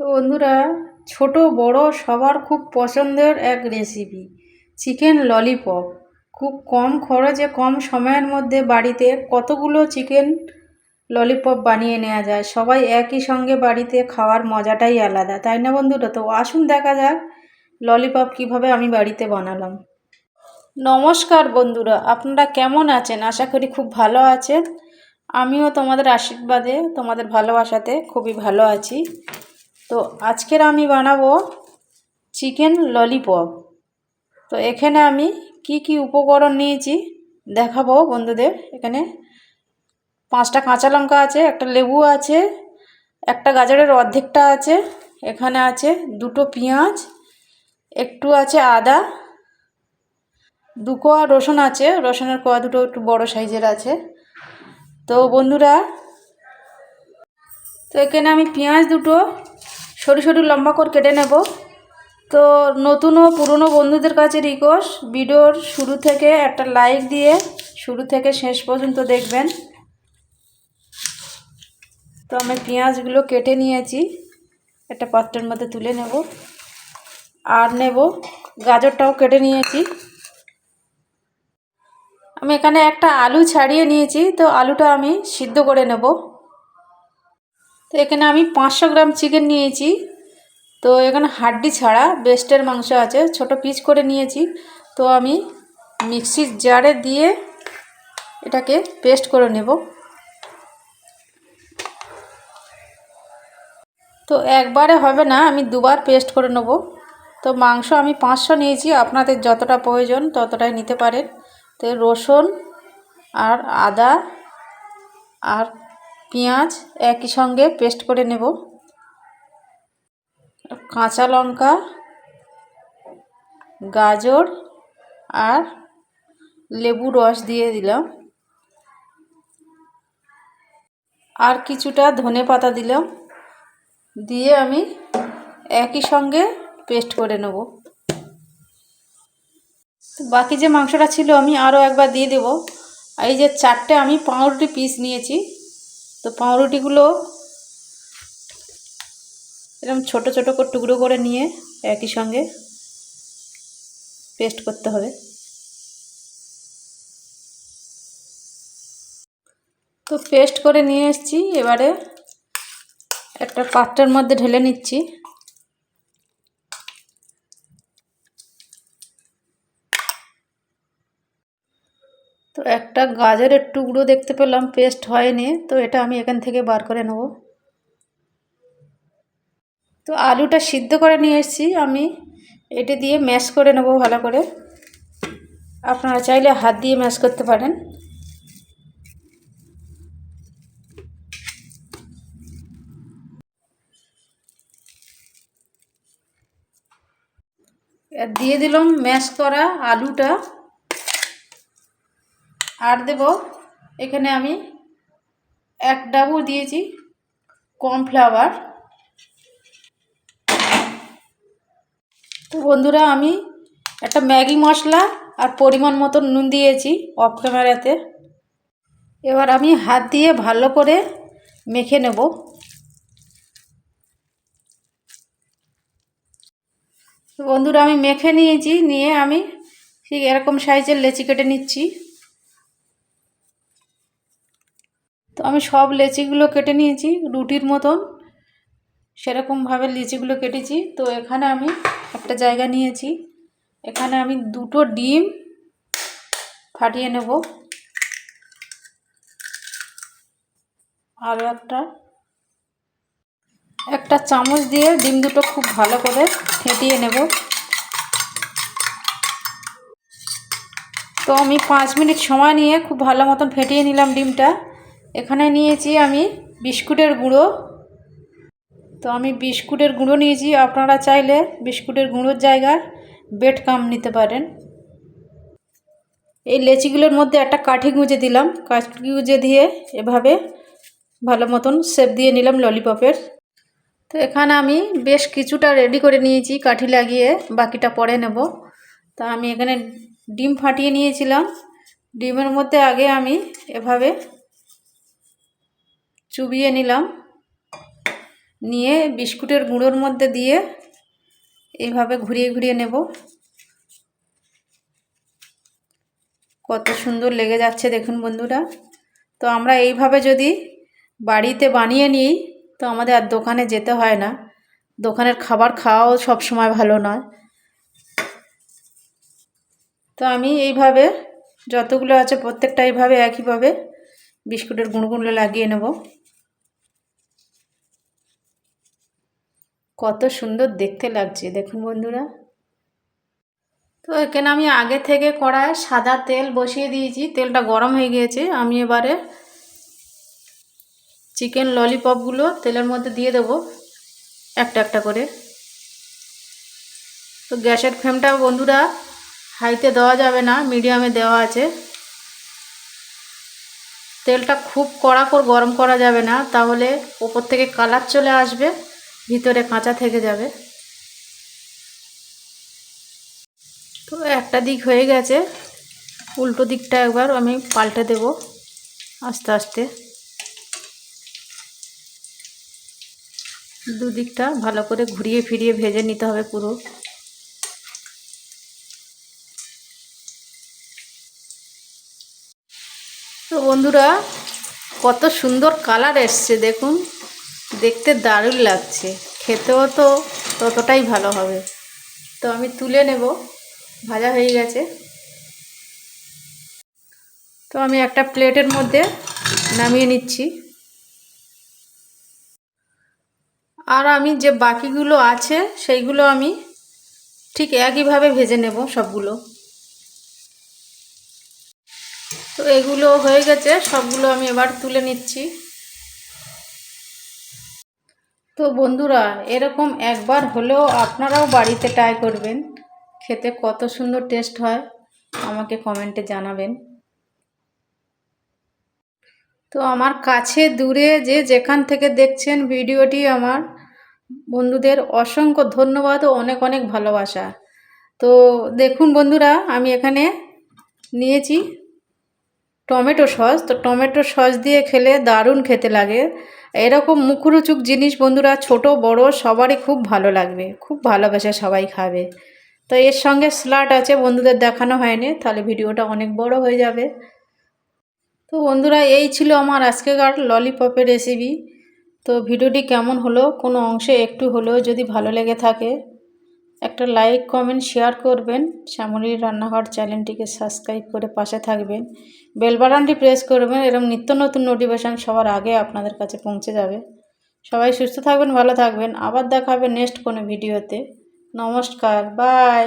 তো বন্ধুরা, ছোট, বড় সবার খুব পছন্দের এক রেসিপি চিকেন ললিপপ খুব কম খরচে, কম সময়ের মধ্যে বাড়িতে কতগুলো চিকেন ললিপপ বানিয়ে নেওয়া যায়, সবাই একই সঙ্গে বাড়িতে খাওয়ার মজাটাই আলাদা, তাই না বন্ধুরা? তো আসুন দেখা যাক ললিপপ কীভাবে আমি বাড়িতে বানালাম। নমস্কার বন্ধুরা, আপনারা কেমন আছেন? আশা করি খুব ভালো আছেন। আমিও তোমাদের আশীর্বাদে, তোমাদের ভালোবাসাতে খুবই ভালো আছি। তো আজকের আমি বানাবো চিকেন ললিপপ। তো এখানে আমি কি কি উপকরণ নিয়েছি দেখাবো বন্ধুদের। এখানে পাঁচটা কাঁচা লঙ্কা আছে, একটা লেবু আছে, একটা গাজরের অর্ধেকটা আছে, এখানে আছে দুটো পেঁয়াজ, একটু আছে আদা দু কোয়া রসুন আছে, রসুনের কোয়া দুটো একটু বড় সাইজের আছে। তো বন্ধুরা, তো এখানে আমি পেঁয়াজ দুটো সরু সরু লম্বা করে কেটে নেব। তো নতুন ও পুরনো বন্ধুদের কাছে রিকোয়েস্ট ভিডিওর শুরু থেকে একটা লাইক দিয়ে শুরু থেকে শেষ পর্যন্ত দেখবেন। তো আমি পেঁয়াজগুলো কেটে নিয়েছি, একটা পাত্রের মধ্যে তুলে নেব। আর নেব, গাজরটাও কেটে নিয়েছি। আমি এখানে একটা আলু ছাড়িয়ে নিয়েছি, তো আলুটা আমি সিদ্ধ করে নেব। তো এখানে আমি পাঁচশো গ্রাম চিকেন নিয়েছি। তো এখানে হাড্ডি ছাড়া বেস্টের মাংস আছে। ছোট পিস করে নিয়েছি। তো আমি মিক্সির জারে দিয়ে এটাকে পেস্ট করে নেব। তো একবারে হবে না, আমি দুবার পেস্ট করে নেব। তো মাংস আমি পাঁচশো নিয়েছি। আপনাদের যতটা প্রয়োজন ততটাই নিতে পারেন। তো রসুন আর আদা আর পেঁয়াজ একই সঙ্গে পেস্ট করে নেব। কাঁচা লঙ্কা, গাজর আর লেবু রস দিয়ে দিলাম। আর কিছুটা ধনে পাতা দিলাম। দিয়ে আমি একই সঙ্গে পেস্ট করে নেব। বাকি যে মাংসটা ছিল আমি আরও একবার দিয়ে দেব। এই যে চারটে আমি পাউরুটি পিস নিয়েছি। তো পাউরুটিগুলো এরকম ছোট ছোট করে টুকরো করে নিয়ে একই সঙ্গে পেস্ট করতে হবে। তো পেস্ট করে নিয়ে এসেছি, এবারে একটা পাত্রের মধ্যে ঢেলে নিচ্ছি। তো একটা গাজরের টুকরো দেখতে পেলাম পেস্ট হয়নি, তো এটা আমি এখান থেকে বার করে নেব। তো আলুটা সিদ্ধ করে নিয়ে এসেছি আমি, এটা দিয়ে ম্যাশ করে নেব ভালো করে। আপনারা চাইলে হাত দিয়ে ম্যাশ করতে পারেন। দিয়ে দিলাম ম্যাশ করা আলুটা। আর দেব এখানে আমি এক ডাবু দিয়েছি কর্নফ্লাওয়ার। তো বন্ধুরা আমি একটা ম্যাগি মশলা আর পরিমাণ মতো নুন দিয়েছি অফ ক্যামেরাতে এবার আমি হাত দিয়ে ভালো করে মেখে নেব। বন্ধুরা আমি মেখে নিয়েছি, নিয়ে আমি ঠিক এরকম সাইজের লেচি কেটে নিচ্ছি। তো আমি সব লেচিগুলো কেটে নিয়েছি, রুটির মতন। সেরকমভাবে লিচিগুলো কেটেছি। তো এখানে আমি একটা জায়গা নিয়েছি। এখানে আমি দুটো ডিম ফাটিয়ে নেব। আরও একটা। একটা চামচ দিয়ে ডিম দুটো খুব ভালো করে ফেটিয়ে নেব। তো আমি পাঁচ মিনিট সময় নিয়ে খুব ভালো মতন ফেটিয়ে নিলাম ডিমটা। এখানে নিয়েছি আমি বিস্কুটের গুঁড়ো। তো আমি বিস্কুটের গুঁড়ো নিয়েছি। আপনারা চাইলে বিস্কুটের গুঁড়োর জায়গায় বেড কাম নিতে পারেন। এই লেচিগুলোর মধ্যে একটা কাঠি গুঁজে দিলাম। কাঠি গুঁজে দিয়ে এভাবে ভালো মতন শেপ দিয়ে নিলাম ললিপপের। তো এখানে আমি বেশ কিছুটা রেডি করে নিয়েছি, কাঠি লাগিয়ে বাকিটা পরে নেব। তা আমি এখানে ডিম ফাটিয়ে নিয়েছিলাম। ডিমের মধ্যে আগে আমি এভাবে চুবিয়ে নিলাম। নিয়ে বিস্কুটের গুঁড়োর মধ্যে দিয়ে এইভাবে ঘুরিয়ে ঘুরিয়ে নেব। কত সুন্দর লেগে যাচ্ছে দেখুন বন্ধুরা। তো আমরা এইভাবে যদি বাড়িতে বানিয়ে নিই, তো আমাদের আর দোকানে যেতে হয় না। দোকানের খাবার খাওয়াও সব সময় ভালো নয়। তো আমি এইভাবে যতগুলো আছে প্রত্যেকটা এইভাবে একইভাবে বিস্কুটের গুঁড়োগুলো লাগিয়ে নেব। কত সুন্দর দেখতে লাগছে। দেখুন বন্ধুরা। তো এখানে আমি আগে থেকে কড়ায় সাদা তেল বসিয়ে দিয়েছি। তেলটা গরম হয়ে গিয়েছে। আমি এবারে চিকেন ললিপপগুলো তেলের মধ্যে দিয়ে দেবো একটা একটা করে। তো গ্যাসের ফ্লেমটা বন্ধুরা হাইতে দেওয়া যাবে না, মিডিয়ামে দেওয়া আছে। তেলটা খুব কড়া করে গরম করা যাবে না, তাহলে ওপর থেকে কালার চলে আসবে। ভিতরে কাঁচা থেকে যাবে। তো একটা দিক হয়ে গেছে। উল্টো দিকটা একবার আমি পাল্টে দেব আস্তে আস্তে। দুদিকটা ভালো করে ঘুরিয়ে ফিরিয়ে ভেজে নিতে হবে পুরো। তো বন্ধুরা, কত সুন্দর কালার এসছে, দেখুন। দেখতে দারুণ লাগছে। খেতেও তো ততটাই ভালো হবে। তো আমি তুলে নেব। ভাজা হয়ে গেছে। তো আমি একটা প্লেটের মধ্যে নামিয়ে নিচ্ছি। আর আমি যে বাকিগুলো আছে, সেইগুলো আমি ঠিক একইভাবে ভেজে নেব সবগুলো। তো এগুলো হয়ে গেছে। সবগুলো আমি এবার তুলে নিচ্ছি। তো বন্ধুরা, এরকম একবার হলেও আপনারাও বাড়িতে ট্রাই করবেন। খেতে কত সুন্দর টেস্ট হয়, আমাকে কমেন্টে জানাবেন। তো আমার কাছে দূরে যে যেখান থেকে দেখছেন ভিডিওটি আমার, বন্ধুদের অসংখ্য ধন্যবাদ ও অনেক অনেক ভালোবাসা। তো দেখুন বন্ধুরা, আমি এখানে নিয়েছি টমেটো সস, তো টমেটো সস দিয়ে খেলে দারুণ খেতে লাগে। এরকম মুখরোচক জিনিস বন্ধুরা, ছোট, বড়, সবারই খুব ভালো লাগবে। খুব ভালোবেসে সবাই খাবে। তো এর সঙ্গে স্লাট আছে, বন্ধুদের দেখানো হয়নি, তাহলে ভিডিওটা অনেক বড় হয়ে যাবে। তো বন্ধুরা, এই ছিল আমার আজকেকার ললিপপের রেসিপি তো ভিডিওটি কেমন হলো, কোনো অংশে একটু হলেও যদি ভালো লেগে থাকে একটা লাইক, কমেন্ট, শেয়ার করবেন। শ্যামলির রান্নাঘর চ্যানেলটিকে সাবস্ক্রাইব করে পাশে থাকবেন। বেল বাটনটি প্রেস করবেন এরকম নিত্য নতুন নোটিফিকেশান সবার আগে আপনাদের কাছে পৌঁছে যাবে। সবাই সুস্থ থাকবেন, ভালো থাকবেন। আবার দেখাবে নেক্সট কোনো ভিডিওতে। নমস্কার বাই